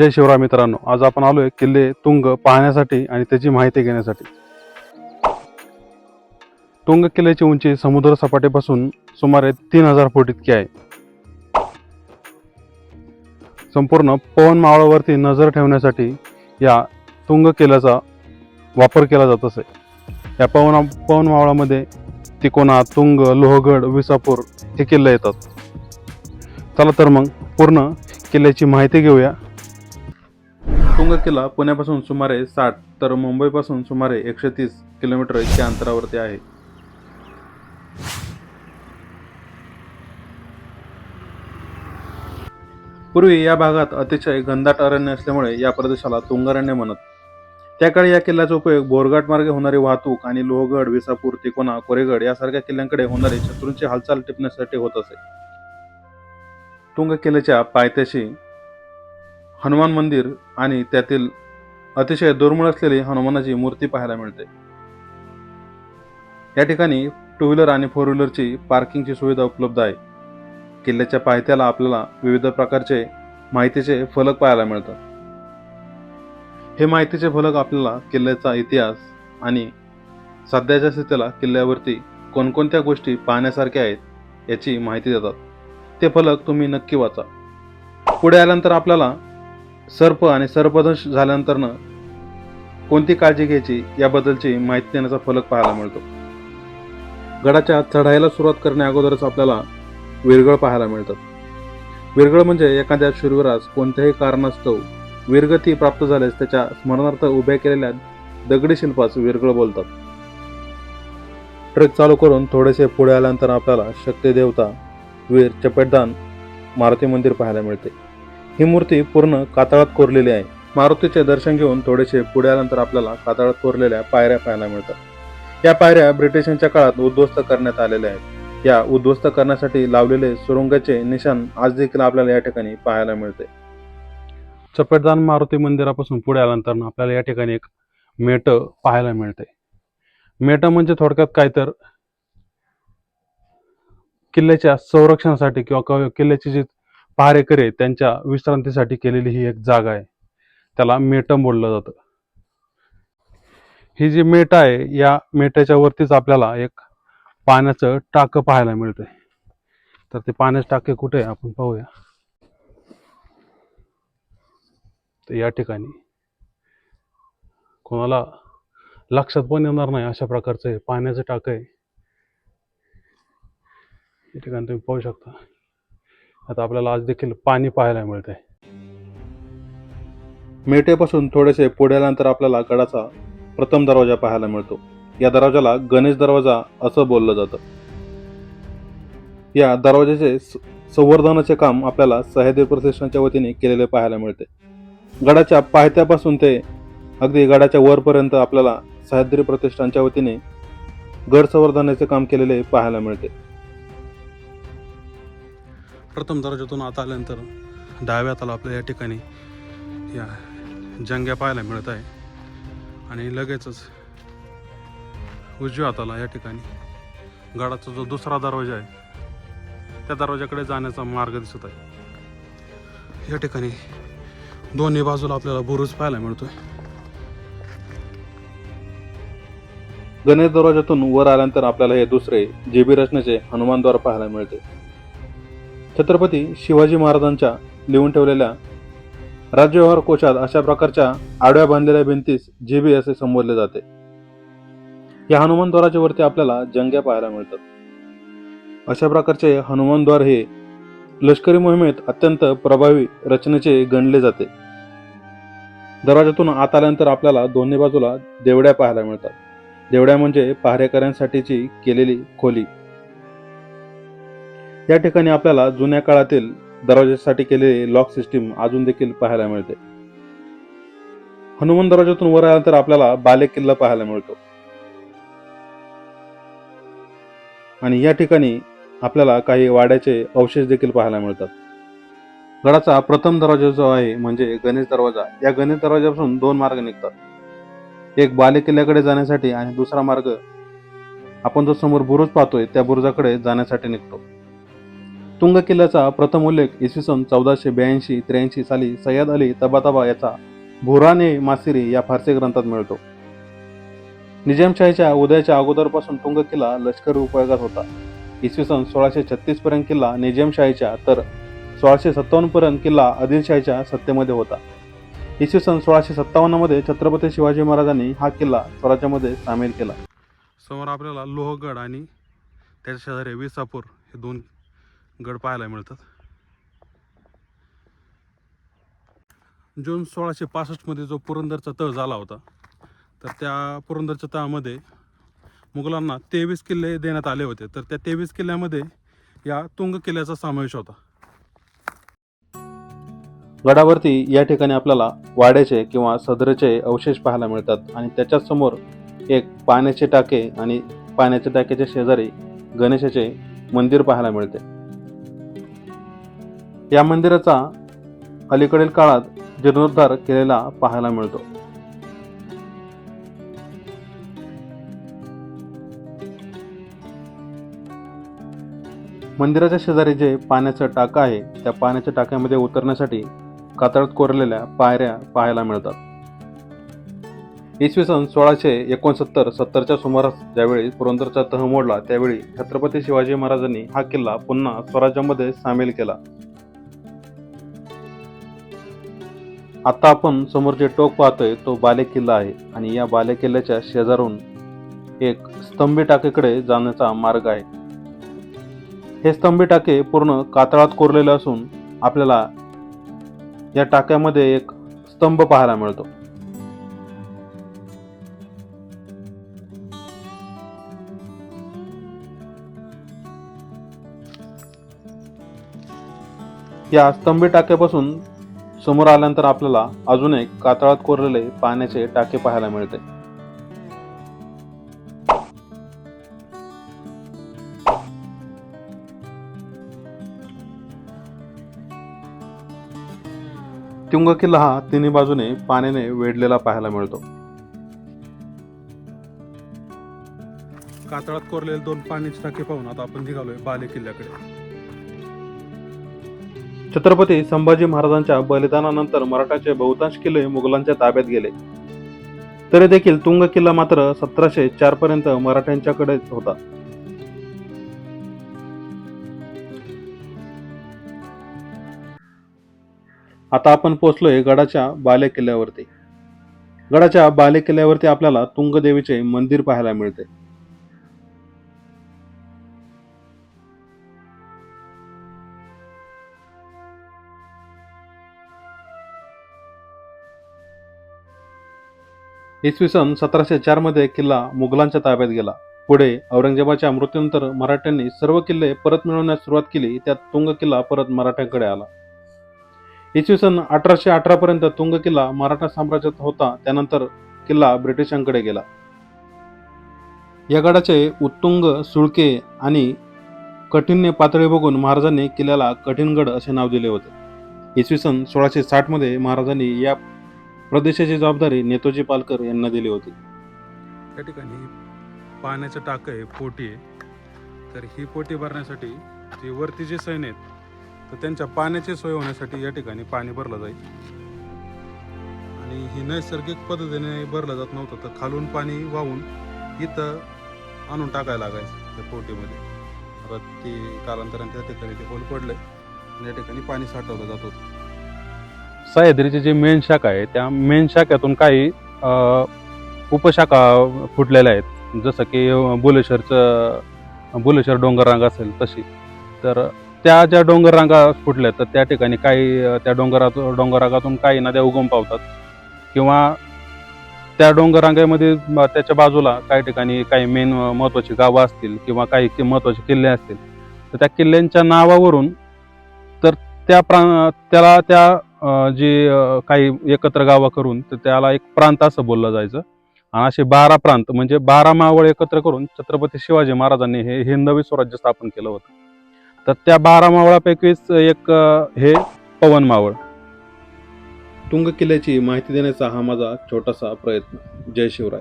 जय शिवराय मित्रांनो. आज आपण आलोय किल्ले तुंग पाहण्यासाठी आणि त्याची माहिती घेण्यासाठी. तुंग किल्ल्याची उंची समुद्र सपाटीपासून सुमारे तीन हजार फूट इतकी आहे. संपूर्ण पवन मावळावरती नजर ठेवण्यासाठी या तुंग किल्ल्याचा वापर केला जात असे. या पवन पवन मावळामध्ये तिकोना तुंग लोहगड विसापूर हे किल्ले येतात. चला तर मग पूर्ण किल्ल्याची माहिती घेऊया. तुंग किल्ला पुण्यापासून सुमारे साठ तर मुंबईपासून सुमारे एकशे तीस किलोमीटर इतक्या अंतरावरती आहे. पूर्वी या भागात अतिशय घनदाट अरण्य असल्यामुळे या प्रदेशाला तुंगारण्य म्हणत. त्याकाळी या किल्ल्याचा उपयोग बोरघाट मार्गे होणारी वाहतूक आणि लोहगड विसापूर तिकोना कोरेगड यासारख्या किल्ल्यांकडे होणारी शत्रूंची हालचाल टिपण्यासाठी होत असे. तुंग किल्ल्याच्या पायथ्याशी हनुमान मंदिर आणि त्यातील अतिशय दुर्मिळ असलेली हनुमानाची मूर्ती पाहायला मिळते. या ठिकाणी टू व्हीलर आणि फोर व्हीलरची पार्किंगची सुविधा उपलब्ध आहे. किल्ल्याच्या पायथ्याला आपल्याला विविध प्रकारचे माहितीचे फलक पाहायला मिळतात. हे माहितीचे फलक आपल्याला किल्ल्याचा इतिहास आणि सध्याच्या स्थितीला किल्ल्यावरती कोणकोणत्या गोष्टी पाहण्यासारख्या आहेत याची माहिती देतात. ते फलक तुम्ही नक्की वाचा. पुढे आल्यानंतर आपल्याला सर्प आणि सर्पदंश झाल्यानंतरनं कोणती काळजी घ्यायची याबद्दलची माहिती देण्याचा फलक पाहायला मिळतो. गडाच्या चढाईला सुरुवात करण्या अगोदरच आपल्याला विरगळ पाहायला मिळतात विरगळ म्हणजे एखाद्या शूरवीरास कोणत्याही कारणास्तव वीरगती प्राप्त झाल्यास त्याच्या स्मरणार्थ उभ्या केलेल्या दगडी शिल्पास विरगळ बोलतात. ट्रेक चालू करून थोडेसे पुढे आल्यानंतर आपल्याला शक्ती देवता वीर चपेटदान मारुती मंदिर पाहायला मिळते. ही मूर्ती पूर्ण कातळात कोरलेली आहे. मारुतीचे दर्शन घेऊन थोडेसे पुढे आल्यानंतर आपल्याला कातळात कोरलेल्या पायऱ्या पाहायला मिळतात. या पायऱ्या ब्रिटिशांच्या काळात उद्ध्वस्त करण्यात आलेल्या आहेत. या उद्ध्वस्त करण्यासाठी लावलेले सुरुंगाचे निशाण आज देखील आपल्याला या ठिकाणी पाहायला मिळते. चपेटदान मारुती मंदिरापासून पुढे आल्यानंतर आपल्याला या ठिकाणी एक मेट पाहायला मिळते. मेट म्हणजे थोडक्यात काय तर किल्ल्याच्या संरक्षणासाठी किंवा किल्ल्याची जी पहारेकरे त्यांच्या विश्रांतीसाठी केलेली ही एक जागा आहे. त्याला मेटम बोललं जातं. ही जी मेट आहे या मेटाच्या वरतीच आपल्याला एक पाण्याचं टाकं पाहायला मिळतंय. तर ते पाण्याचं टाके कुठे आहे? आपण पाहूया. तर या ठिकाणी. कोणाला लक्षात पण येणार नाही अशा प्रकारचं पाण्याचं टाकं आहे. या ठिकाणी तुम्ही पाहू शकता. आता आपल्याला आज देखील पाणी पाहायला मिळते मेटेपासून थोडेसे पुढे आल्यानंतर आपल्याला गडाचा प्रथम दरवाजा पाहायला मिळतो. या दरवाजाला गणेश दरवाजा असं बोललं जातं. या दरवाजाचे संवर्धनाचे काम आपल्याला सह्याद्री प्रतिष्ठानच्या वतीने केलेले पाहायला मिळते. गडाच्या पायथ्यापासून ते अगदी गडाच्या वरपर्यंत आपल्याला सह्याद्री प्रतिष्ठानच्या वतीने गड संवर्धनाचे काम केलेले पाहायला मिळते. प्रथम दर्जातून आता आल्यानंतर डाव्या हाताला आपल्या या ठिकाणी या जंग्या पाहायला मिळत आहे. आणि लगेचच उजव्या हाताला या ठिकाणी गडाचा जो दुसरा दरवाजा आहे त्या दरवाजाकडे जाण्याचा मार्ग दिसत आहे. या ठिकाणी दोन्ही बाजूला आपल्याला बुरुज पाहायला मिळतोय. गणेश दरवाजातून वर आल्यानंतर आपल्याला हे दुसरे जेबी रचनेचे हनुमानद्वार पाहायला मिळते. छत्रपती शिवाजी महाराजांच्या लिहून ठेवलेल्या राज्यव्यवहार कोशात अशा प्रकारच्या आडव्या बांधलेल्या भिंतीस जेबी असे संबोधले जाते. या हनुमानद्वाराच्या वरती आपल्याला जंग्या पाहायला मिळतात. अशा प्रकारचे हनुमानद्वार हे लष्करी मोहिमेत अत्यंत प्रभावी रचनेचे गणले जाते. दरवाजातून आत आल्यानंतर आपल्याला दोन्ही बाजूला देवड्या पाहायला मिळतात. देवड्या म्हणजे पहारेकऱ्यांसाठीची केलेली खोली. या ठिकाणी आपल्याला जुन्या काळातील दरवाजासाठी केलेली लॉक सिस्टीम अजून देखील पाहायला मिळते. हनुमान दरवाजातून वर आल्यानंतर आपल्याला बाले किल्ला पाहायला मिळतो. आणि या ठिकाणी आपल्याला काही वाड्याचे अवशेष देखील पाहायला मिळतात. गडाचा प्रथम दरवाजा जो आहे म्हणजे गणेश दरवाजा या गणेश दरवाजापासून दोन मार्ग निघतात. एक बाले किल्ल्याकडे जाण्यासाठी आणि दुसरा मार्ग आपण जो समोर बुरुज पाहतोय त्या बुरुजाकडे जाण्यासाठी निघतो. तुंग किल्ल्याचा प्रथम उल्लेख इसवी सन चौदाशे ब्याऐंशी त्र्याऐंशी साली सय्यद अली तबातबा याचा भुराने मासिरी या फारसी ग्रंथात मिळतो. निजामशाहीच्या उदयाच्या अगोदरपासून तुंग किल्ला लष्करी उपयोगात होता. इसवी सन सोळाशे छत्तीस पर्यंत किल्ला निजामशाहीच्या तर सोळाशे सत्तावन्न पर्यंत किल्ला आदिलशाहीच्या सत्तेमध्ये होता. इसवी सन सोळाशे सत्तावन्नमध्ये छत्रपती शिवाजी महाराजांनी हा किल्ला स्वराज्यामध्ये सामील केला. समोर आपल्याला लोहगड आणि त्याच्या शेजारी विसापूर हे दोन गड पाहायला मिळतात. जून सोळाशे पासष्टमध्ये जो पुरंदरचा तळ झाला होता तर त्या पुरंदरच्या तळामध्ये मुघलांना तेवीस किल्ले देण्यात आले होते. तर त्या तेवीस किल्ल्यामध्ये या तुंग किल्ल्याचा समावेश होता. गडावरती या ठिकाणी आपल्याला वाड्याचे किंवा सदरेचे अवशेष पाहायला मिळतात आणि त्याच्याच समोर एक पाण्याचे टाके आणि पाण्याच्या टाक्याच्या शेजारी गणेशाचे मंदिर पाहायला मिळते. या मंदिराचा अलीकडील काळात जीर्णोद्धार केलेला पाहायला मिळतो. मंदिराच्या शेजारी जे पाण्याचं टाकं आहे त्या पाण्याच्या टाक्यामध्ये उतरण्यासाठी कातळात कोरलेल्या पायऱ्या पाहायला मिळतात. इसवी सन सोळाशे एकोणसत्तर सत्तरच्या सुमारास ज्यावेळी पुरंदरचा तह मोडला त्यावेळी छत्रपती शिवाजी महाराजांनी हा किल्ला पुन्हा स्वराज्यामध्ये सामील केला. आता आपण समोर जे टोक पाहतोय तो बालेकिल्ला आहे. आणि या बालेकिल्ल्याच्या शेजारून एक स्तंभी टाकेकडे जाण्याचा मार्ग आहे. हे स्तंभी टाके पूर्ण कातळात कोरलेले असून आपल्याला या टाक्यामध्ये एक स्तंभ पाहायला मिळतो. या स्तंभी टाक्यापासून समोर आल्यानंतर आपल्याला अजून एक कातळात कोरलेले पाण्याचे टाके पाहायला मिळते. तुंग किल्ला हा तिन्ही बाजूने पाण्याने वेढलेला पाहायला मिळतो. कातळात कोरलेले दोन पाण्याचे टाके पाहून आता आपण निघालोय बाले किल्ल्याकडे छत्रपती संभाजी महाराजांच्या बलिदानानंतर मराठाचे बहुतांश किल्ले मुघलांच्या ताब्यात गेले. तरी देखील तुंग किल्ला मात्र सतराशे चार पर्यंत मराठ्यांच्याकडे होता. आता आपण पोहोचलोय गडाच्या बाले किल्ल्यावरती. गडाच्या बाले किल्ल्यावरती आपल्याला तुंगदेवीचे मंदिर पाहायला मिळते. इसवी सन सतराशे चारमध्ये किल्ला मुघलांच्या ताब्यात गेला. पुढे औरंगजेबाच्या मृत्यूनंतर मराठ्यांनी सर्व किल्ले परत मिळवण्यास सुरुवात केली त्यात तुंग किल्ला परत मराठ्यांकडे आला. इसवी सन अठराशे अठरापर्यंत तुंग किल्ला मराठा साम्राज्यात होता त्यानंतर किल्ला ब्रिटिशांकडे गेला. या गडाचे उत्तुंग सुळके आणि कठीण्य पातळी बघून महाराजांनी किल्ल्याला कठीणगड असे नाव दिले होते. इसवी सन सोळाशे साठमध्ये महाराजांनी या प्रदेशाची जबाबदारी नेतोजी पालकर यांना दिली होती. त्या ठिकाणी पाण्याचं टाक आहे पोटी आहे. तर ही पोटी भरण्यासाठी जे वरती जे सैन आहेत तर त्यांच्या पाण्याची सोय होण्यासाठी या ठिकाणी पाणी भरलं जाईल. आणि ही नैसर्गिक पद्धतीने भरलं जात नव्हतं तर खालून पाणी वाहून इथं आणून टाकायला लागायचं त्या पोटीमध्ये. परत ती कालांतराने त्या ठिकाणी ते होल पडलं आणि या ठिकाणी पाणी साठवलं जात होतं. सह्याद्रीची जी मेन शाखा आहे त्या मेन शाख्यातून काही उपशाखा फुटलेल्या आहेत. जसं की बुलेश्वरचं बुलेश्वर डोंगररांग असेल तशी. तर त्या ज्या डोंगररांगा फुटल्या तर त्या ठिकाणी काही त्या डोंगरात डोंगररांगातून काही नद्या उगम पावतात. किंवा त्या डोंगररांगामध्ये त्याच्या बाजूला काही ठिकाणी काही मेन महत्त्वाची गावं असतील किंवा काही कि- महत्त्वाचे किल्ले असतील. तर त्या किल्ल्यांच्या नावावरून तर त्या प्रा त्याला त्या जी काही एकत्र गावं करून तर त्याला एक प्रांत असं बोललं जायचं. आणि असे बारा प्रांत म्हणजे बारा मावळ एकत्र करून छत्रपती शिवाजी महाराजांनी हे हिंदवी स्वराज्य स्थापन केलं होतं. तर त्या बारा मावळापैकीच एक हे पवन मावळ. तुंग किल्ल्याची माहिती देण्याचा हा माझा छोटासा प्रयत्न. जय शिवराय.